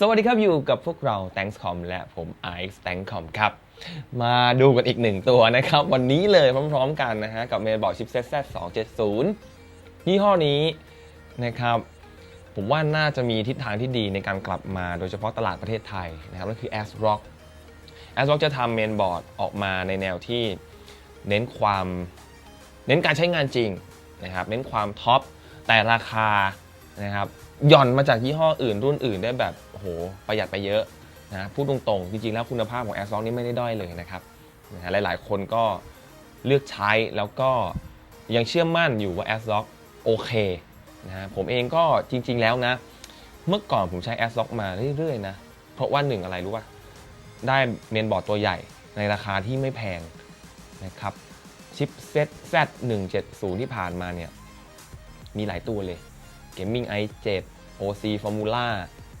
สวัสดีครับอยู่กับพวกเรา Thankscom และผม iX Thankscom ครับ มาดูกันอีกหนึ่งตัวนะครับ วันนี้เลยพร้อมๆกันนะฮะ กับเมนบอร์ดชิปเซ็ต Z270 ยี่ห้อนี้นะครับ ผมว่าน่าจะมีทิศทางที่ดีในการกลับมาโดยเฉพาะตลาดประเทศไทยนะครับนั่นคือ ASRock ASRock จะทำเมนบอร์ดออกมาในแนวที่เน้นความ เน้นการใช้งานจริงนะครับ เน้นความท็อปแต่ราคานะครับหย่อนมาจากยี่ห้ออื่นรุ่นอื่นได้แบบ โหประหยัดไปเยอะนะพูดตรงๆ จริงๆ แล้วคุณภาพของ a s r o c k นี่ไม่ได้ด้อยเลยนะครับนะฮะหลายๆ คนก็เลือกใช้แล้วก็ยังเชื่อมั่นอยู่ว่า a s r o c k โอเคนะฮะผมเองก็จริง ๆ แล้วนะ เมื่อก่อนผมใช้ a s r o c k มาเรื่อยๆนะเพราะว่าหนึ่งอะไรรู้ป่ะได้เมนบอร์ดตัวใหญ่ในราคาที่ไม่แพงนะครับชิปเซ็ต Z170 ที่ผ่านมาเนี่ยมีหลายตัวเลย Gaming i7 OC Formula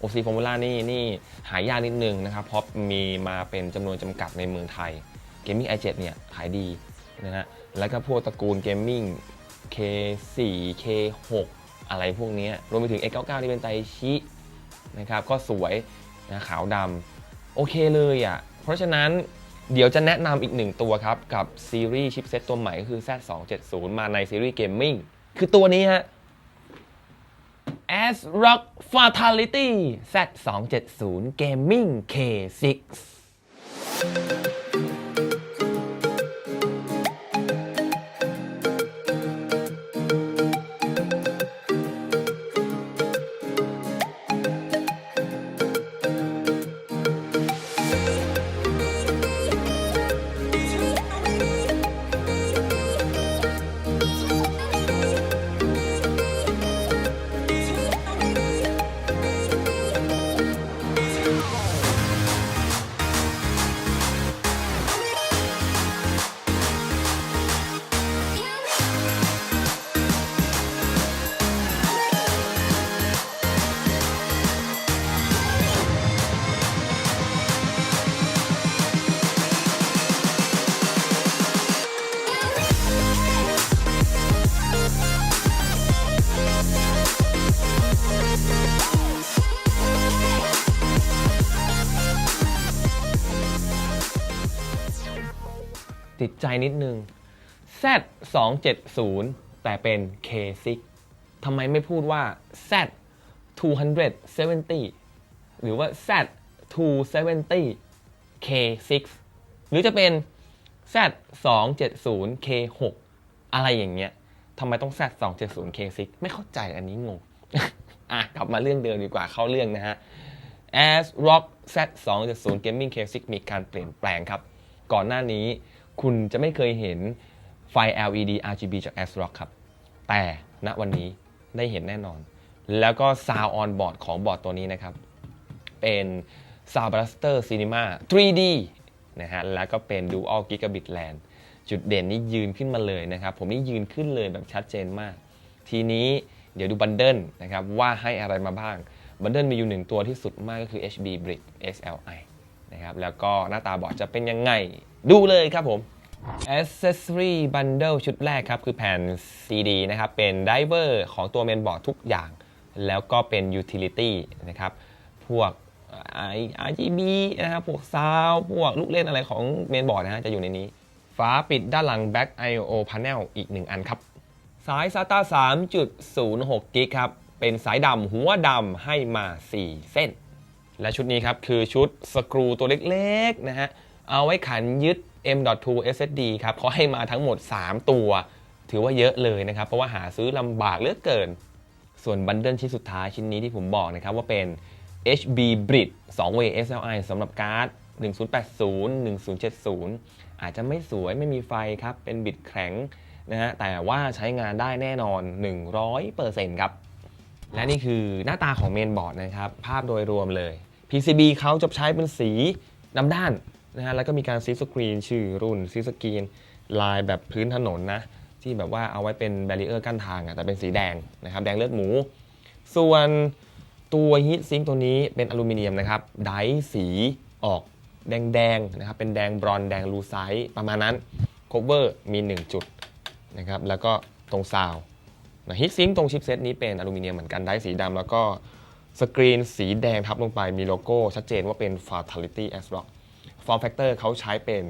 OC Formula นี่นี่หายากนิดนึงนะครับ เพราะมีมาเป็นจำนวนจำกัดในเมืองไทย Gaming i7 เนี่ยขายดีนะฮะแล้วก็พวกตระกูล Gaming K4 K6 อะไรพวกนี้รวมไปถึง X99 ที่เป็นไตชินะครับก็สวยนะขาวดำโอเคเลยอะ เพราะฉะนั้นเดี๋ยวจะแนะนำอีกหนึ่งตัวครับ กับซีรีส์ชิปเซ็ตตัวใหม่ก็คือ Z270 มาในซีรีส์ Gaming คือตัวนี้ฮะ S Rock Fatality Z270 Gaming K6 ติดใจนิดนึง Z 2 7 0แต่เป็น K6 ทำไมไม่พูดว่า Z 270 หรือว่า Z 270 K6 หรือจะเป็น Z 2 7 0 K6 อะไรอย่างเงี้ยทำไมต้อง Z 2 7 0 K6 ไม่เข้าใจอันนี้งงอะกลับมาเรื่องเดิมดีกว่าเข้าเรื่องนะฮะ As Rock Z 2 7 0 Gaming K6 มีการเปลี่ยนแปลงครับ ก่อนหน้านี้ คุณจะไม่เคยเห็นไฟ LED RGB จาก ASRock ครับ แต่ณวันนี้ได้เห็นแน่นอน แล้วก็ Sound on board ของบอร์ดตัวนี้นะครับ เป็น Sound Blaster Cinema 3D นะฮะ แล้วก็เป็น Dual Gigabit LAN จุดเด่นนี้ยืนขึ้นมาเลยนะครับ ผมนี่ยืนขึ้นเลยแบบชัดเจนมาก ทีนี้เดี๋ยวดูบันเดิลนะครับว่าให้อะไรมาบ้าง บันเดิลมีอยู่หนึ่งตัวที่สุดมากก็คือ HB Brick XLI นะครับแล้วก็หน้าตาบอร์ดจะเป็นยังไง ดูเลยครับผม Accessory Bundle ชุดแรกครับ คือแผ่น CD นะครับ เป็นไดเวอร์ของตัวเมนบอร์ดทุกอย่าง แล้วก็เป็น Utility นะครับ พวก RGB นะครับ พวกซาวพวกลูกเล่นอะไรของเมนบอร์ดนะฮะจะอยู่ในนี้ฝาปิดด้านหลัง Back I/O Panel อีก 1 อันครับ สาย SATA 3.06 กิกครับ เป็นสายดำหัวดำให้มา 4 เส้น และชุดนี้ครับคือชุดสกรูตัวเล็กๆนะฮะเอาไว้ขันยึด M.2 SSD ครับเขาให้มาทั้งหมด 3 ตัว ถือว่าเยอะเลยนะครับ เพราะว่าหาซื้อลำบากเหลือเกิน ส่วนบันเดิลชิ้นสุดท้ายชิ้นนี้ที่ผมบอกนะครับว่าเป็น HB Bridge 2 way SLI สำหรับการ์ด 1080 1070 อาจจะไม่สวยไม่มีไฟครับ เป็นบิดแข็งนะฮะแต่ว่าใช้งานได้แน่นอน 100%ครับ และนี่คือหน้าตาของเมนบอร์ดนะครับ ภาพโดยรวมเลย PCB เขาจะใช้เป็นสีดำด้านนะฮะแล้วก็มีการซีสกรีนชื่อรุ่นซีสกรีนลายแบบพื้นถนนนะ ที่แบบว่าเอาไว้เป็นแบรีเออร์กั้นทางอะแต่เป็นสีแดงนะครับ แดงเลือดหมู ส่วนตัวฮีทซิงค์ตัวนี้เป็นอลูมิเนียมนะครับไดร์สีออกแดงๆนะครับ เป็นแดงบรอนแดงลูไซต์ประมาณนั้นโคเวอร์มี 1 จุดนะครับแล้วก็ตรงซาวนะฮีทซิงค์ตรงชิปเซตนี้เป็นอลูมิเนียมเหมือนกันไดสีดำแล้วก็ สกรีนสีแดงทับลงไปมีโลโก้ ชัดเจนว่าเป็น Fatality S Rock Form Factor เขาใช้เป็น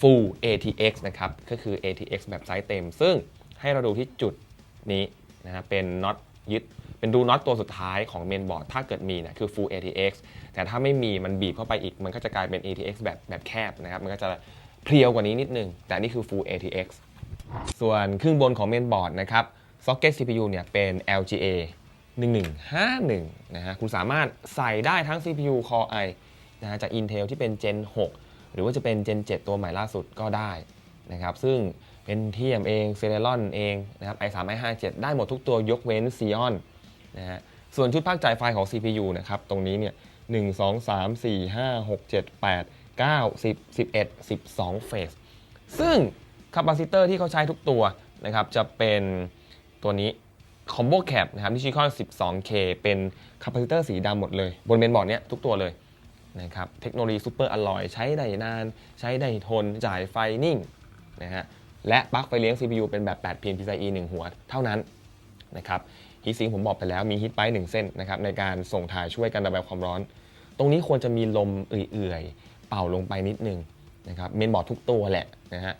Full ATX นะครับ ก็คือ ATX แบบไซส์เต็ม ซึ่งให้เราดูที่จุดนี้นะฮะเป็นน็อตยึด เป็นดูน็อตตัวสุดท้ายของเมนบอร์ด ถ้าเกิดมีนะคือ Full ATX แต่ถ้าไม่มีมันบีบเข้าไปอีก มันก็จะกลายเป็น ATX แบบแบบแคบนะครับ มันก็จะเพรียวกว่านี้นิดนึง แต่นี่คือ Full ATX ส่วนครึ่งบนของเมนบอร์ดนะครับ Socket CPU เนี่ยเป็น LGA 1151นะฮะคุณสามารถใส่ได้ทั้ง CPU Core i นะฮะจาก Intel ที่เป็น Gen 6 หรือว่าจะเป็น Gen 7 ตัวใหม่ล่าสุดก็ได้นะครับซึ่งเป็นที่ยมเอง Celeron เองนะครับ i3 i5 7ได้หมดทุกตัวยกเว้น Xeon นะฮะส่วนชุดภาคจ่ายไฟของ CPU นะครับ ตรงนี้เนี่ย1 2 3 4 5 6 7 8 9 10 11 12 เฟส ซึ่งคาปาซิเตอร์ที่เขาใช้ทุกตัวนะครับ จะเป็นตัวนี้ Combo Cap นะครับนิชิคอน 12K เป็นคาปาซิเตอร์สีดำหมดเลย บนเมนบอร์ดเนี้ยทุกตัวเลยนะครับเทคโนโลยีซูเปอร์อลลอยใช้ได้นาน ใช้ได้ทน จ่ายไฟนิ่งนะฮะและปลั๊กไฟเลี้ยง CPU เป็นแบบ 8 พิน PCIe 1 หัวเท่านั้นนะครับฮีซิงผมบอกไปแล้วมีฮีทไป1เส้นนะครับในการส่งถ่ายช่วยกันระบายความร้อน ตรงนี้ควรจะมีลมเอื่อยๆ เป่าลงไปนิดนึงนะครับเมนบอร์ดทุกตัวแหละนะฮะ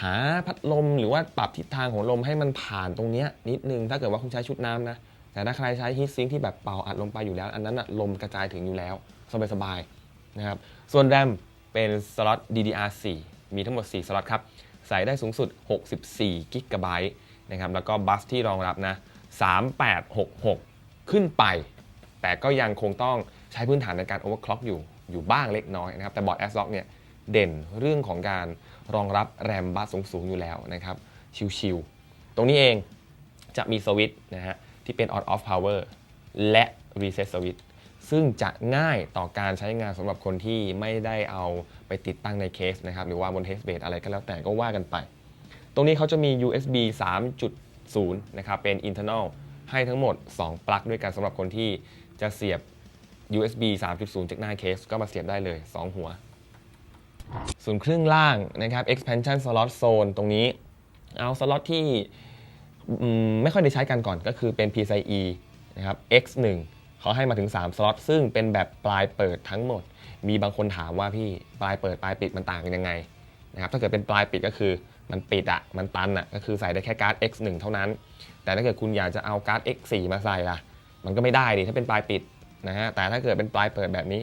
หาพัดลมหรือว่าปรับทิศทางของลมให้มันผ่านตรงนี้นิดนึง ถ้าเกิดว่าคุณใช้ชุดน้ำนะ แต่ถ้าใครใช้ฮีทซิงที่แบบเป่าอัดลมไปอยู่แล้ว อันนั้นอะลมกระจายถึงอยู่แล้ว สบายๆนะครับ ส่วน RAM เป็นสล็อต DDR4 มีทั้งหมด 4 สล็อตครับ ใส่ได้สูงสุด 64กิกะไบต์นะครับ แล้วก็บัสที่รองรับนะ 3866 ขึ้นไป แต่ก็ยังคงต้องใช้พื้นฐานในการ overclock อยู่อยู่บ้างเล็กน้อยนะครับ แต่บอร์ด ASRock เนี่ย เด่นเรื่องของการรองรับแรมบัสสูงๆอยู่แล้วนะครับชิวๆตรงนี้เองจะมีสวิตช์นะฮะที่เป็น on off power และ reset switch ซึ่งจะง่ายต่อการใช้งานสำหรับคนที่ไม่ได้เอาไปติดตั้งในเคสนะครับ หรือว่าบนเทสเบดอะไรก็แล้วแต่ก็ว่ากันไป ตรงนี้เขาจะมี USB 3.0 นะครับ เป็น internal ให้ทั้งหมด 2 ปลั๊กด้วยกันสำหรับคนที่จะเสียบ USB 3.0 จากหน้าเคส ก็มาเสียบได้เลย 2 หัว ส่วนครึ่งล่างนะครับ expansion slot zone ตรงนี้ เอาสล็อตที่ไม่ค่อยได้ใช้กันก่อนก็คือเป็น PCIe นะครับ X1 เขาให้มาถึง 3 สล็อตซึ่งเป็นแบบปลายเปิดทั้งหมด มีบางคนถามว่าพี่ปลายเปิดปลายปิดมันต่างกันยังไงนะครับถ้าเกิดเป็นปลายปิดก็คือมันปิดอะมันตันอะก็คือใส่ได้แค่การ์ด X1 เท่านั้น แต่ถ้าเกิดคุณอยากจะเอาการ์ด X4 มาใส่ล่ะ มันก็ไม่ได้ดิถ้าเป็นปลายปิดนะฮะแต่ถ้าเกิดเป็นปลายเปิดแบบนี้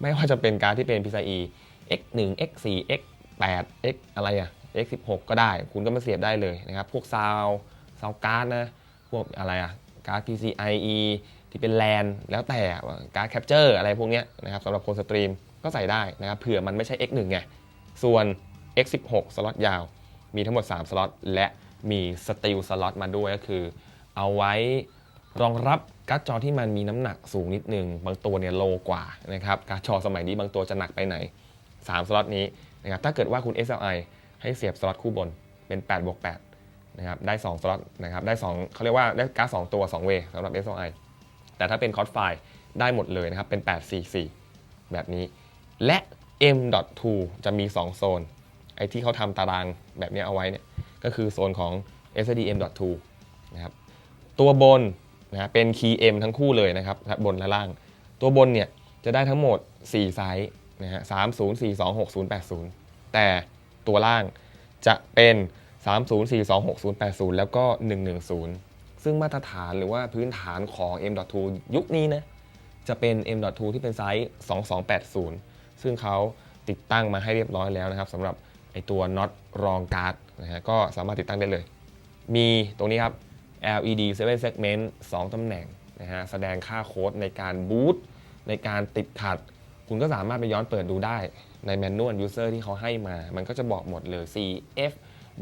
ไม่ว่าจะเป็นการ์ดที่เป็น PCIe X1 X4 X8 X อะไรอะ X16 ก็ได้ คุณก็มาเสียบได้เลยนะครับ พวกซาวซาวการ์ดนะ พวกอะไรอะการ์ด PCIe ที่เป็นแลนแล้วแต่การ์ดแคปเจอร์อะไรพวกเนี้ยนะครับสำหรับคนสตรีมก็ใส่ได้นะครับ เผื่อมันไม่ใช่ X1 ไง ส่วน X16 สล็อตยาว มีทั้งหมด 3 สล็อต และมีสตีลสล็อตมาด้วยก็คือ เอาไว้รองรับการ์ดจอที่มันมีน้ำหนักสูงนิดนึง บางตัวเนี่ยโลกว่านะครับ การ์ดจอสมัยนี้บางตัวจะหนักไปไหน 3สล็อตนี้นะครับถ้าเกิดว่าคุณ SLI ให้เสียบสล็อตคู่บนเป็น8บวก8นะครับได้2สล็อตนะครับได้2เขาเรียกว่าได้การ์ด2ตัว2เวย์สำหรับ SLI แต่ถ้าเป็นคอร์สไฟได้หมดเลยนะครับเป็น 844 แบบนี้ และ M.2 จะมี 2 โซน ไอ้ที่เขาทำตารางแบบนี้เอาไว้เนี่ยก็คือโซนของ SSD M.2 นะครับตัวบนนะเป็น Key M ทั้งคู่เลยนะครับบนและล่าง ตัวบนเนี่ยจะได้ทั้งหมด 4 ไซส์ นะฮะ30 42 60 80แต่ตัวล่างจะเป็น 30 42 60 80 แล้วก็ 110 ซึ่งมาตรฐานหรือว่าพื้นฐานของ M.2 ยุคนี้นะ จะเป็น M.2 ที่เป็นไซส์ 2280 ซึ่งเขาติดตั้งมาให้เรียบร้อยแล้วนะครับสำหรับไอตัวน็อตรองการ์ดนะฮะก็สามารถติดตั้งได้เลย มีตรงนี้ครับ LED 7 segment 2 ตำแหน่งนะฮะแสดงค่าโค้ดในการบูตในการติดขัด คุณก็สามารถไปย้อนเปิดดูได้ในแมนนวลยูเซอร์ที่เขาให้มา มันก็จะบอกหมดเลย CF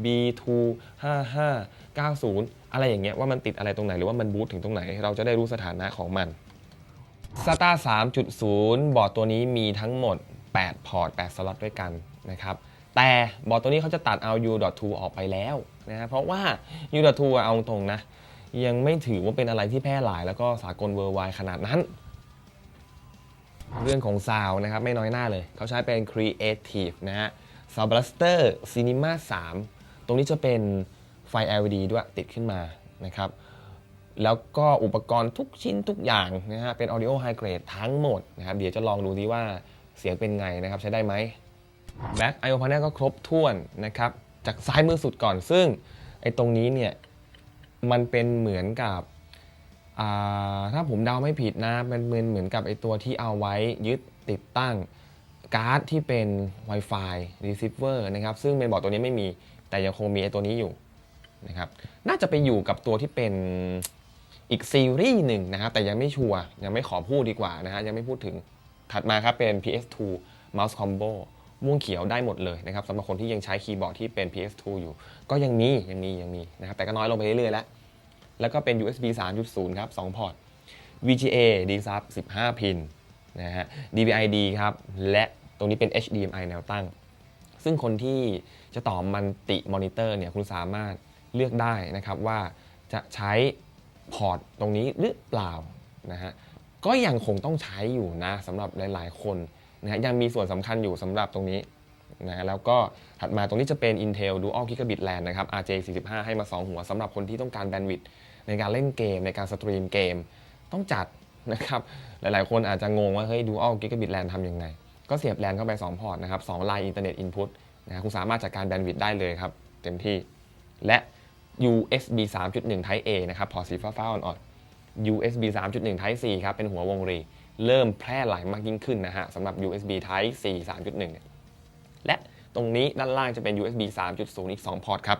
B2 55 90 อะไรอย่างเงี้ยว่ามันติดอะไรตรงไหนหรือว่ามันบูตถึงตรงไหน เราจะได้รู้สถานะของมัน SATA 3.0 บอร์ดตัวนี้มีทั้งหมด 8 พอร์ต 8 สล็อตด้วยกันนะครับ แต่บอร์ดตัวนี้เขาจะตัดเอา U.2 ออกไปแล้วนะฮะเพราะว่า U.2 อะเอาตรงนะ ยังไม่ถือว่าเป็นอะไรที่แพร่หลายแล้วก็สากลเวอร์ไวขนาดนั้น เรื่องของซาวนะครับไม่น้อยหน้าเลย เขาใช้เป็น Creative นะฮะ Sound Blaster Cinema 3 ตรงนี้จะเป็นไฟ LED ด้วยติดขึ้นมานะครับ แล้วก็อุปกรณ์ทุกชิ้นทุกอย่างนะฮะเป็น audio high grade ทั้งหมดนะครับ เดี๋ยวจะลองดูดีว่าเสียงเป็นไงนะครับ ใช้ได้ไหม Back IO panel ก็ครบถ้วนนะครับ จากซ้ายมือสุดก่อนซึ่งไอ้ตรงนี้เนี่ยมันเป็นเหมือนกับ ถ้าผมเดาไม่ผิดนะมันเป็นเหมือนกับไอตัวที่เอาไว้ยึดติดตั้งการ์ดที่เป็น Wi-Fi receiver นะครับ ซึ่งเมนบอร์ดตัวนี้ไม่มี แต่ยังคงมีไอตัวนี้อยู่นะครับ น่าจะไปอยู่กับตัวที่เป็นอีกซีรีส์หนึ่งนะครับ แต่ยังไม่ชัวร์ ยังไม่ขอพูดดีกว่านะฮะ ยังไม่พูดถึง ถัดมาครับเป็น PS2 Mouse Combo ม่วงเขียวได้หมดเลยนะครับสำหรับคนที่ยังใช้คีย์บอร์ดที่เป็น PS2 อยู่ ก็ยังมี ยังมี ยังมีนะครับ แต่ก็น้อยลงไปเรื่อยๆแล้ว แล้วก็เป็น USB 3.0 ครับ 2 พอร์ต VGA D sub 15 พินนะฮะ DVI-D ครับ และตรงนี้เป็น HDMI แนวตั้ง ซึ่งคนที่จะต่อมันติมอนิเตอร์เนี่ยคุณสามารถเลือกได้นะครับว่าจะใช้พอร์ตตรงนี้หรือเปล่านะฮะก็ยังคงต้องใช้อยู่นะสำหรับหลาย ๆ คนนะฮะยังมีส่วนสำคัญอยู่สำหรับตรงนี้นะะแล้วก็ถัดมาตรงนี้จะเป็น Intel Dual Gigabit LAN นะครับ RJ45 ให้มา 2 หัวสำหรับคนที่ต้องการแบนด์วิดต์ ในการเล่นเกม ในการสตรีมเกม ต้องจัดนะครับหลายๆ คนอาจจะงงว่าเฮ้ย Dual Gigabit LAN ทำยังไง ก็เสียบ LAN เข้าไป 2 พอร์ตนะครับ2 Line Internet Input นะครับคุณสามารถจัดการแบนด์วิดต์ได้เลยครับ เต็มที่ และ USB 3.1 Type A นะครับพอร์ตสีฟ้าๆอ่อนๆ USB 3.1 Type C ครับเป็นหัววงรี เริ่มแพร่หลายมากยิ่งขึ้นนะฮะสำหรับ USB Type C 3.1เนี่ยและตรงนี้ด้านล่างจะเป็น USB 3.0 อีก 2 พอร์ตครับ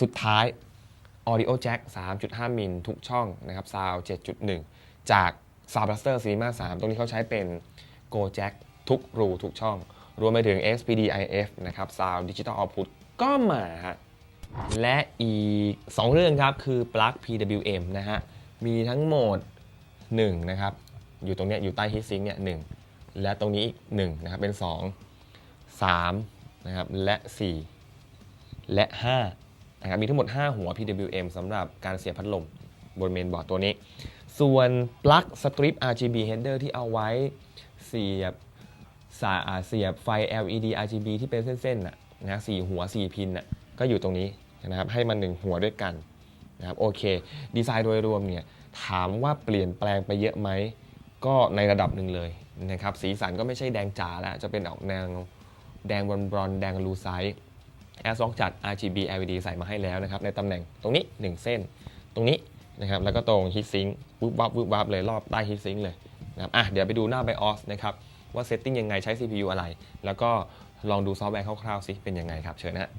สุดท้าย Audio Jack 3.5 มิลทุกช่องนะครับ Sound 7.1 จาก Sound Blaster Cinema 3 ตรงนี้เขาใช้เป็น Go Jack ทุกรูทุกช่อง รวมไปถึง SPD IF นะครับ Sound Digital Output ก็มาฮะและอีก 2 เรื่องครับ คือปลั๊ก PWM นะฮะ มีทั้งหมด 1 นะครับ อยู่ตรงนี้อยู่ใต้ heat sink เนี่ย1และตรงนี้อีก1นะครับ เป็น 2 3 นะครับ และ 4 และ 5 นะครับมีทั้งหมด 5 หัว PWM สำหรับการเสียบพัดลมบนเมนบอร์ดตัวนี้ ส่วนปลั๊กสตริป RGB header ที่เอาไว้เสียบสายเสียบไฟ LED RGB ที่เป็นเส้นๆนะนะสี่หัว 4 พินนะก็อยู่ตรงนี้นะครับให้มันหนึ่งหัวด้วยกันนะครับโอเค ดีไซน์โดยรวมเนี่ยถามว่าเปลี่ยนแปลงไปเยอะไหม ก็ในระดับหนึ่งเลยนะครับสีสันก็ไม่ใช่แดงจ๋าแล้วจะเป็นออกแนวแดงบอนบอนๆแดงลูไซต์ แอร์ซอกจัด RGB LED ใส่มาให้แล้วนะครับในตำแหน่งตรงนี้ 1 เส้น ตรงนี้นะครับแล้วก็ตรงฮิตซิงค์วุบวับวุบวับเลยรอบใต้ฮิตซิงค์เลยนะครับอะเดี๋ยวไปดูหน้า BIOS นะครับว่าเซตติ้งยังไงใช้ CPU อะไร แล้วก็ลองดูซอฟต์แวร์คร่าวๆสิเป็นยังไงครับเชิญนะฮะ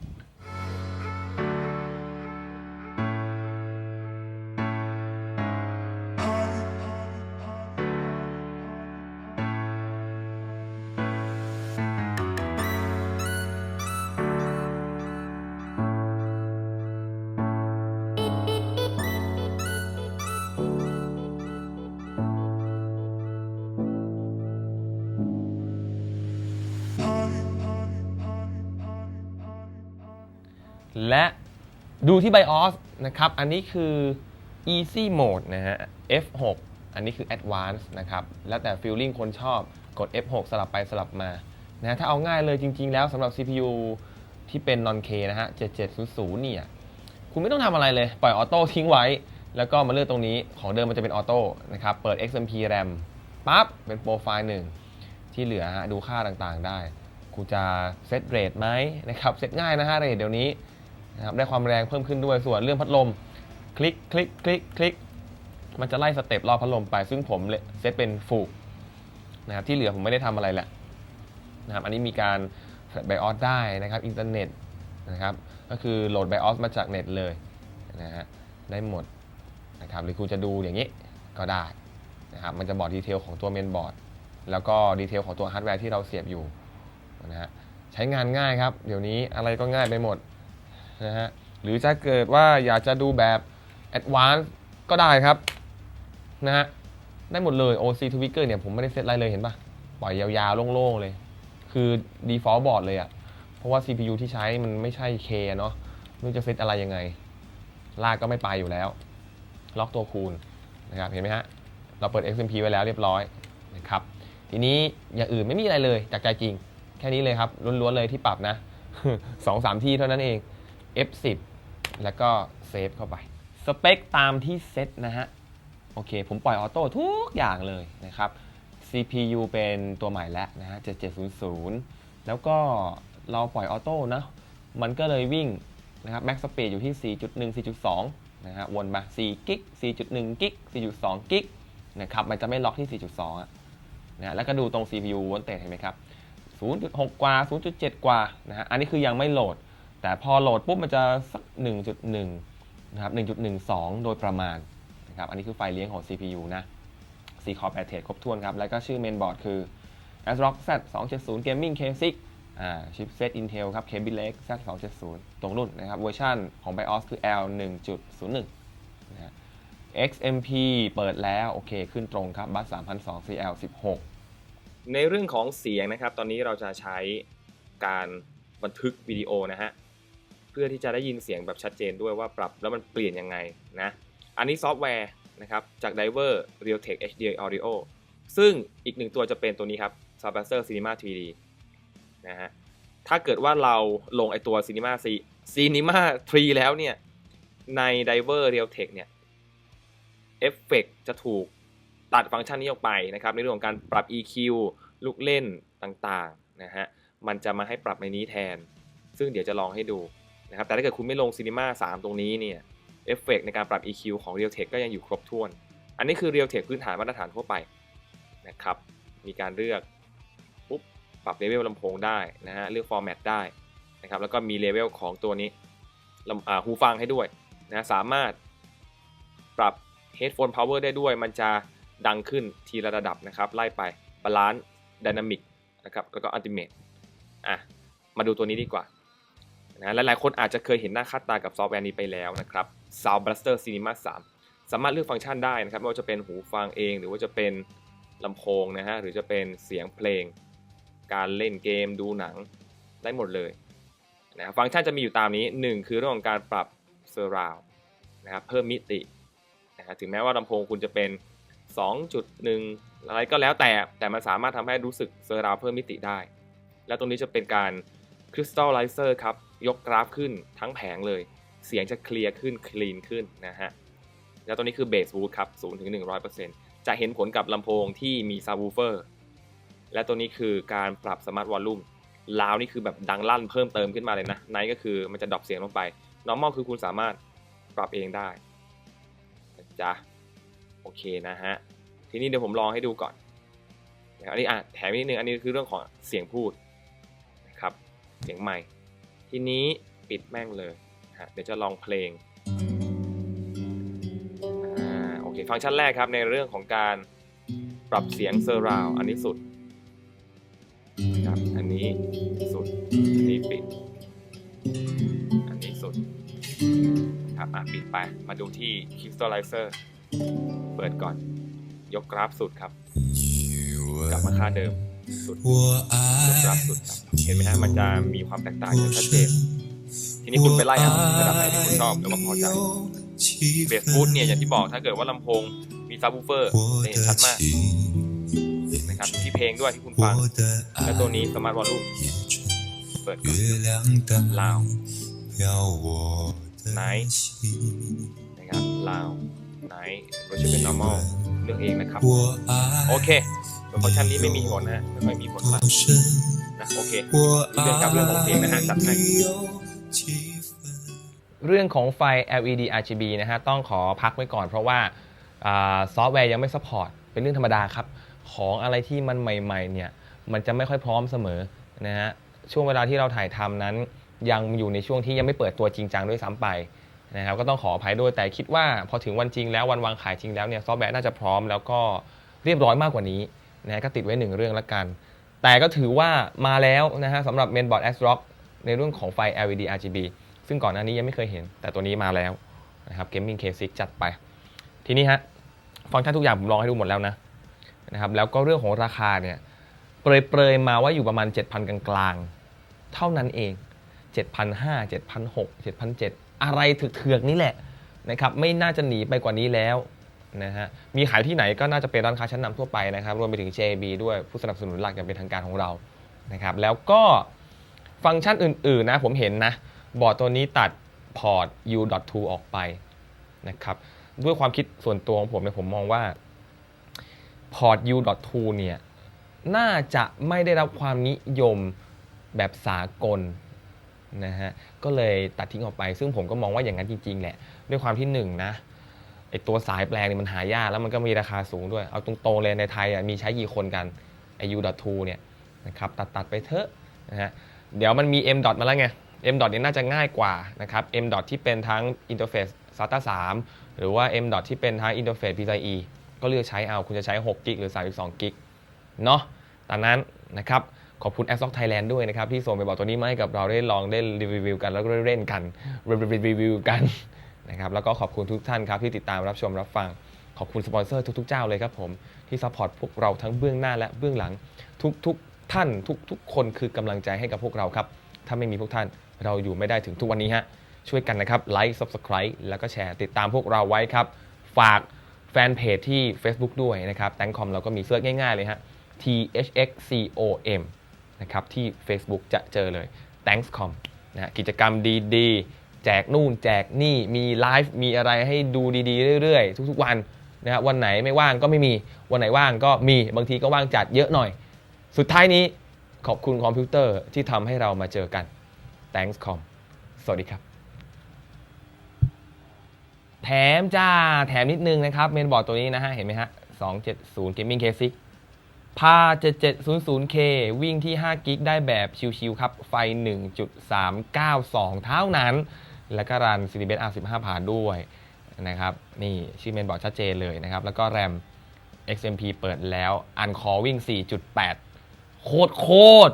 ดูที่ BIOS นะครับ อันนี้คือ Easy Mode นะฮะ F6 อันนี้คือ Advanced นะครับ แล้วแต่ feeling คนชอบกด F6 สลับไปสลับมานะฮะถ้าเอาง่ายเลยจริง ๆ แล้วสำหรับ CPU ที่เป็น non K นะฮะ 7700 เนี่ย คุณไม่ต้องทำอะไรเลย ปล่อยออโต้ทิ้งไว้ แล้วก็มาเลือกตรงนี้ ของเดิมมันจะเป็นออโต้นะครับ เปิด XMP RAM ปั๊บ เป็นโปรไฟล์หนึ่ง ที่เหลือฮะดูค่าต่างๆได้ คุณจะเซตเรทไหมนะครับ เซตง่ายนะฮะเรทเดี๋ยวนี้ นะครับได้ความแรงเพิ่มขึ้นด้วยส่วนเรื่องพัดลม คลิกคลิกคลิกคลิกมันจะไล่สเต็ปรอบพัดลมไป ซึ่งผมเซตเป็นฟูกนะครับที่เหลือผมไม่ได้ทำอะไรแหละนะครับอันนี้มีการไบออสได้นะครับอินเทอร์เน็ตนะครับก็คือโหลดไบออสมาจากเน็ตเลยนะฮะได้หมดนะครับหรือคุณจะดูอย่างนี้ก็ได้นะครับมันจะบอกดีเทลของตัวเมนบอร์ดแล้วก็ดีเทลของตัวฮาร์ดแวร์ที่เราเสียบอยู่นะฮะใช้งานง่ายครับ เดี๋ยวนี้อะไรก็ง่ายไปหมด นะฮะหรือจะเกิดว่าอยากจะดูแบบ Advanced ก็ได้ครับนะฮะได้หมดเลย OC Tweaker เนี่ยผมไม่ได้เซตอะไรเลยเห็นปะปล่อยยาวๆ โล่งๆ เลย คือ default board เลยอะเพราะว่า CPU ที่ใช้มันไม่ใช่ K เนาะไม่จะเซตอะไรยังไง ลากก็ไม่ไปอยู่แล้ว ล็อกตัวคูณนะครับเห็นไหมฮะ เราเปิด XMP ไว้แล้วเรียบร้อยนะครับทีนี้อย่างอื่นไม่มีอะไรเลยจากใจจริง แค่นี้เลยครับล้วนๆเลยที่ปรับนะสองสามที่เท่านั้นเอง F10 แล้วก็เซฟเข้าไป สเปคตามที่เซตนะฮะ โอเค ผมปล่อยออโต้ทุกอย่างเลยนะครับ CPU เป็นตัวใหม่แล้วนะฮะ 7700 แล้วก็เราปล่อยออโต้นะ มันก็เลยวิ่งนะครับแม็กสปีดอยู่ที่ 4.1 4.2 นะฮะ วนมา4กิก4.1กิก4.2กิกนะครับ มันจะไม่ล็อกที่ 4.2นะฮะแล้วก็ดูตรง CPU วนเตจเห็นไหมครับ 0.6 กว่า 0.7 กว่า นะฮะ อันนี้คือยังไม่โหลด แต่พอโหลดปุ๊บมันจะสัก 1.1 นะครับ 1.12 โดยประมาณนะครับ อันนี้คือไฟเลี้ยงของ CPU นะ 4 core 8 thread ครบถ้วนครับ แล้วก็ชื่อเมนบอร์ดคือ ASRock Z 270 Gaming K6 อ่า chipset Intel ครับ Kaby Lake Z 270 ตรงรุ่นนะครับ เวอร์ชันของ BIOS คือ L 1.01นะฮะ XMP เปิดแล้วโอเค ขึ้นตรงครับ บัส3,002 CL 16 ในเรื่องของเสียงนะครับ ตอนนี้เราจะใช้การบันทึกวิดีโอนะฮะ เพื่อที่จะได้ยินเสียงแบบชัดเจนด้วยว่าปรับแล้วมันเปลี่ยนยังไงนะ อันนี้ซอฟต์แวร์นะครับจาก Diver Realtek HDR Audio ซึ่งอีกหนึ่งตัวจะเป็นตัวนี้ครับ s u b a s t e r Cinema 3D นะฮะถ้าเกิดว่าเราลงไอตัว Cinema C Cinema 3 แล้วเนี่ย ใน Diver Realtek เนี่ยเอฟเฟกจะถูกตัดฟังก์ชันนี้ออกไปนะครับ ในเรื่องของการปรับ EQ ลูกเล่นต่างๆนะฮะมันจะมาให้ปรับในนี้แทน ซึ่งเดี๋ยวจะลองให้ดู นะครับแต่ถ้าเกิดคุณไม่ลง Cinema 3 ตรงนี้เนี่ยเอฟเฟกในการปรับ EQ ของ Realtek ก็ยังอยู่ครบถ้วน อันนี้คือ Realtek พื้นฐานมาตรฐานทั่วไปนะครับมีการเลือกปุ๊บปรับเลเวลลำโพงได้นะฮะเลือก Format ได้นะครับแล้วก็มีเลเวลของตัวนี้ลำหูฟังให้ด้วยนะสามารถปรับ Headphone Power ได้ด้วย มันจะดังขึ้นทีละระดับนะครับ ไล่ไป Balance Dynamic นะครับแล้วก็ Ultimate อะมาดูตัวนี้ดีกว่า นะหลายๆคนอาจจะเคยเห็นหน้าค่าตากับซอฟต์แวร์นี้ไปแล้วนะครับ Sound Blaster Cinema 3 สามารถเลือกฟังก์ชันได้นะครับไม่ว่าจะเป็นหูฟังเอง หรือว่าจะเป็นลำโพงนะฮะหรือจะเป็นเสียงเพลง การเล่นเกมดูหนังได้หมดเลยนะฟังก์ชันจะมีอยู่ตามนี้ 1 คือเรื่องของการปรับ Surround นะครับเพิ่มมิตินะฮะถึงแม้ว่าลำโพงคุณจะเป็น 2.1 อะไรก็แล้วแต่แต่มันสามารถทำให้รู้สึก Surround เพิ่มมิติได้ แล้วตรงนี้จะเป็นการ Crystallizer ครับ ยกกราฟขึ้นทั้งแผงเลย เสียงจะเคลียร์ขึ้นคลีนขึ้นนะฮะ แล้วตัวนี้คือเบส Boost ครับ0ถึง100%จะเห็นผลกับลำโพงที่มี Subwoofer และตัวนี้คือการปรับ Smart Volume ลาวนี่คือแบบดังลั่นเพิ่มเติมขึ้นมาเลยนะไนก็คือมันจะดรอปเสียงลงไป Normal คือคุณสามารถปรับเองได้จ๊ะโอเคนะฮะทีนี้เดี๋ยวผมลองให้ดูก่อนอันนี้อะแถมนิดนึงอันนี้คือเรื่องของเสียงพูด เสียงใหม่ ทีนี้ปิดแม่งเลยฮะเดี๋ยวจะลองเพลงอ่าโอเค ฟังก์ชันแรกครับในเรื่องของการปรับเสียงเซอร์ราวอันนี้สุดนะครับอันนี้สุด อันนี้ปิด อันนี้สุดครับอะปิดไป มาดูที่ Crystallizer เปิดก่อน ยกกราฟสุดครับ กลับมาค่าเดิม สุดยกกราฟสุดครับเห็นไหมฮะมันจะมีความแตกต่างอย่างชัดเจนทีนี้คุณไปไล่เอาระดับไหนที่คุณชอบหรือว่าพอใจเบสฟูดเนี่ยอย่างที่บอกถ้าเกิดว่าลำโพงมีซับวูเฟอร์จะเห็นชัดมากนะครับที่เพลงด้วยที่คุณฟังและตัวนี้สมาร์ทวอลลุ่มเปิดก่อนลาวไหนนะครับลาวไหนโดยจะเป็น normal เลือกเองนะครับ โอเค ส่วนฟังก์ชันนี้ไม่มีผลนะไม่ค่อยมีผลมากนะโอเคเรื่องกับเรื่องของเสียงนะฮะจัดให้เรื่องของไฟ LED RGB นะฮะต้องขอพักไว้ก่อนเพราะว่าอาซอฟต์แวร์ยังไม่ซัพพอร์ตเป็นเรื่องธรรมดาครับ ของอะไรที่มันใหม่ๆเนี่ยมันจะไม่ค่อยพร้อมเสมอนะฮะช่วงเวลาที่เราถ่ายทำนั้น ยังอยู่ในช่วงที่ยังไม่เปิดตัวจริงจังด้วยซ้ำไปนะครับก็ต้องขออภัยด้วยแต่คิดว่าพอถึงวันจริงแล้ววันวางขายจริงแล้วเนี่ยซอฟต์แวร์น่าจะพร้อมแล้วก็เรียบร้อยมากกว่านี้ นะก็ติดไว้หนึ่งเรื่องละกัน แต่ก็ถือว่ามาแล้วนะฮะสำหรับ Mainboard ASRock ในเรื่องของไฟ LED RGB ซึ่งก่อนหน้านี้ยังไม่เคยเห็น แต่ตัวนี้มาแล้วนะครับ Gaming K6 จัดไป ทีนี้ฮะฟังก์ชันทุกอย่างผมลองให้ดูหมดแล้วนะนะครับแล้วก็เรื่องของราคาเนี่ยเปรยๆมาว่าอยู่ประมาณ 7,000 กลางๆ เท่านั้นเอง 7,500 7,600 7,700 อะไรเถือกๆนี่แหละนะครับไม่น่าจะหนีไปกว่านี้แล้ว นะฮะมีขายที่ไหนก็น่าจะเป็นร้านค้าชั้นนำทั่วไปนะครับรวมไปถึง JB ด้วยผู้สนับสนุนหลักอย่างเป็นทางการของเรานะครับแล้วก็ฟังก์ชันอื่นๆนะผมเห็นนะบอร์ดตัวนี้ตัดพอร์ต U.2 ออกไปนะครับด้วยความคิดส่วนตัวของผมเนี่ยผมมองว่า port u.2 เนี่ยน่าจะไม่ได้รับความนิยมแบบสากลนะฮะก็เลยตัดทิ้งออกไป ซึ่งผมก็มองว่าอย่างนั้นจริง ๆ แหละ ด้วยความที่หนึ่งนะ ไอตัวสายแปลงนี่มันหายากแล้วมันก็มีราคาสูงด้วย เอาตรงๆเลยในไทยอะมีใช้กี่คนกันไอ u.2 เนี่ยนะครับตัดตัดไปเถอะนะฮะเดี๋ยวมันมี m. มาแล้วไง m. เนี่ยน่าจะง่ายกว่านะครับ m. ที่เป็นทั้งอินเทอร์เฟซ SATA 3หรือว่า m. ที่เป็นทั้งอินเทอร์เฟซ PCIe ก็เลือกใช้เอาคุณจะใช้ 6 กิกหรือ 32 กิกเนาะตามนั้นนะครับขอบคุณ a s o c Thailand ด้วยนะครับ ที่ส่งไปบอกตัวนี้มาให้กับเราได้ลองได้รีวิวกันแล้วก็ได้เล่นกันรีวิวกัน นะครับแล้วก็ขอบคุณทุกท่านครับที่ติดตามรับชมรับฟัง ขอบคุณสปอนเซอร์ทุกๆเจ้าเลยครับผมที่ซัพพอร์ตพวกเราทั้งเบื้องหน้าและเบื้องหลังทุกๆท่านทุกๆ คนคือกำลังใจให้กับพวกเราครับถ้าไม่มีพวกท่านเราอยู่ไม่ได้ถึงทุกวันนี้ฮะช่วยกันนะครับไลค์ Subscribe แล้วก็แชร์ติดตามพวกเราไว้ครับ ฝากแฟนเพจที่ Facebook ด้วยนะครับแตงคอมเราก็มีเสื้อง่ายๆเลยฮะ THXCOM นะครับที่ Facebook จะเจอเลย Thankscom นะกิจกรรมดีๆ แจกนู่นแจกนี่มีไลฟ์มีอะไรให้ดูดีๆเรื่อยๆ ทุกๆวันนะฮะวันไหนไม่ว่างก็ไม่มีวันไหนว่างก็มีบางทีก็ว่างจัดเยอะหน่อย สุดท้ายนี้ขอบคุณคอมพิวเตอร์ที่ทำให้เรามาเจอกัน Thanks com สวัสดีครับ แถมจ้า แถมนิดนึงนะครับ เมนบอร์ดตัวนี้นะฮะ เห็นไหมฮะ 270 Gaming K6 พา 7700K วิ่งที่5กิกได้แบบชิวๆครับ ไฟ 1.392 เท่านั้น แล้วก็รัน c d b s R15 ผ่านด้วยนะครับนี่ชื่อเมนบอร์ดชัดเจนเลยนะครับ แล้วก็แรม XMP เปิดแล้วอันคอวิ่ง 4.8 โคตรโคตร